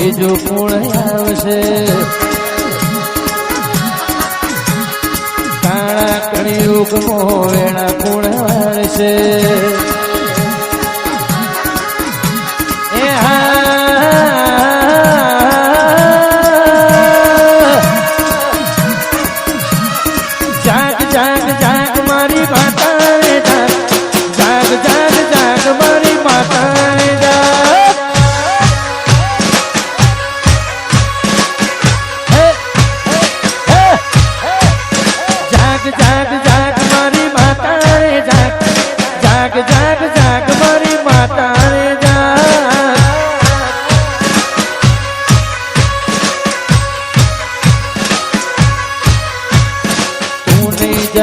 બીજું કોણ આવશે? કાળા કળિયુગમાં વેણા કોણ વારશે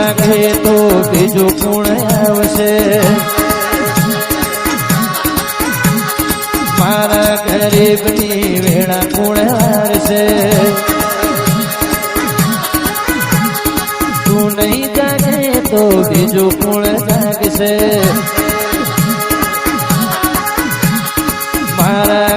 નહીં જાગે તો બીજું કોણ આવશે મારા ગરીબની વેળા કોણ હારશે તું નહીં જાગે તો બીજું કોણ જાગશે મારા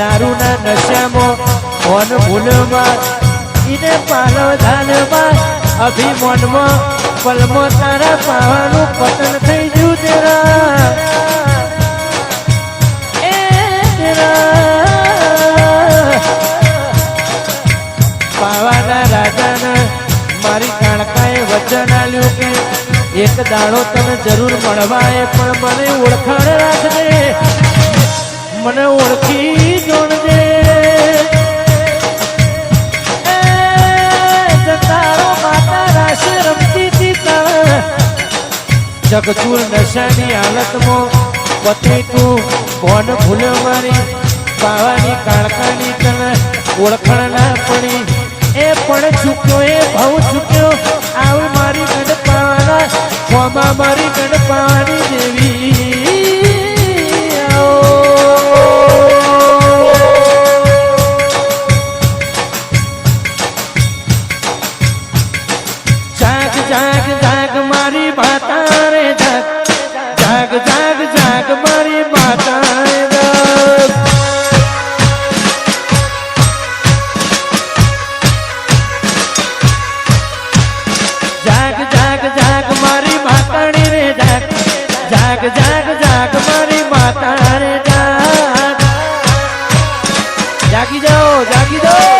દારૂના નશામાં ઓન ભૂલમાં ઈને પાલવ ધાનમાં અભિમાનમાં પલમો તારા પાવાનું પતન થઈ ગયું તેરા. પાવાના રાજાના મારી કાણકાએ વચન આલ્યું કે, એક દાડો તને જરૂર મળવાય, પણ મને ઓળખાણ રાખજે. મને ઓળખી જગચૂર નશાની હાલતમાં પતિ તું કોણ ભૂલ્યો મારી? પાવાની કાળકાની તને ઓળખણ ના પડી. એ પણ ચૂક્યો, એ ભાવ ચૂક્યો. આવ મારી ગઢ પાવાના ખોમાં મારી ગઢ પાવાની દેવી? જાગી જાઓ જાગી જાઓ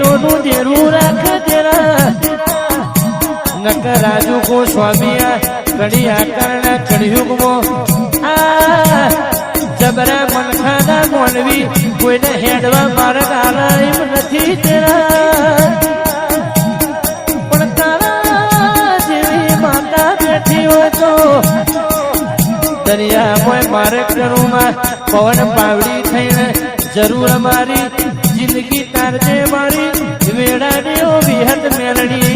પોચી ટોનું દેરું રાખે તેરા. નક રાજુ કો સ્વામી કડી આકારના કળિયુગમાં આ જબરા મનખાના મોનવી કોઈને હેડવા મારક આલા એમ નથી તેરા. પણ તારા જેવી માતા બેઠી હોય તો દરિયામાં મારે કરુમાં પવન પાવડી થઈને જરૂર અમારી જિંદગી તાર દેવાળી વેડા દેવો વિહત મેળણી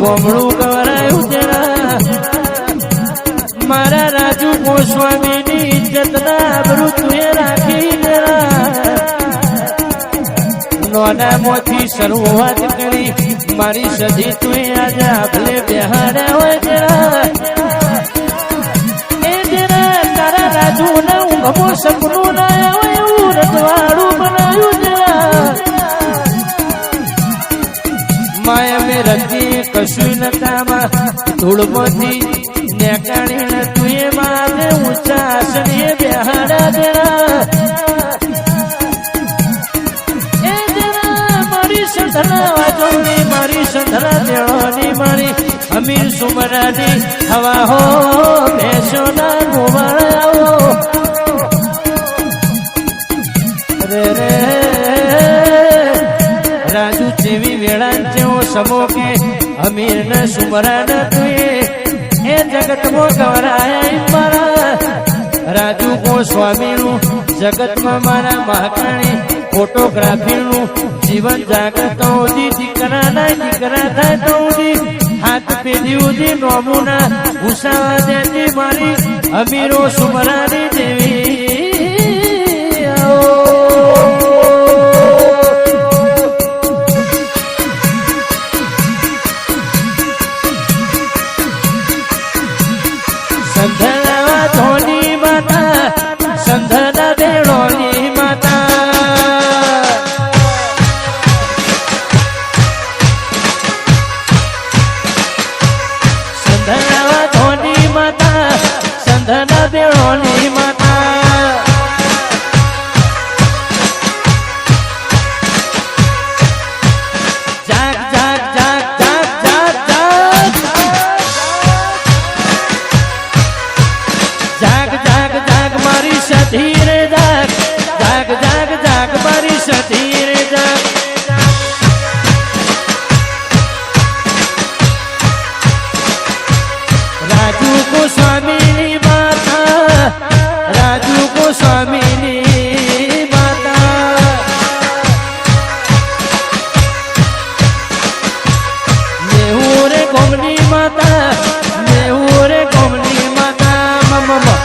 ભમણું કરાયું છે મારા રાજુ ગોસ્વામી ની ઇજ્જત ના મૃત્યુએ રાખી નાના મોથી શરૂઆત કરી મારી સજી તું આજે આપણે બેહા ધૂળમાંથી નેકાણી તુએ માને ઊંચા આસણીએ બેહાડા દેણા એ દેણા મારી સંધરા વાજોની મારી સંધરા દેણોની, મારી અમીર સુમરાની હવા હો, ભેંસોના ગોવાળાઓ રે રે રાજુ જેવી વેળા જેવો સમો કે અમીર ને સુમરન તુએ એ જગત મો ગવરાય મારા રાજુ ગોસ્વામી નું જગતમાં મારા મહાકાણી ફોટોગ્રાફી નું જીવન જાગતો દીકરા ના દીકરા થાય તો હાથ પેઢી ઉધી નોમુના ઉષા દેતી મારી અમીરો સુમરાની દેવી. ઓ કોમની માતા મેવું રે કોમની માતા મમ્મા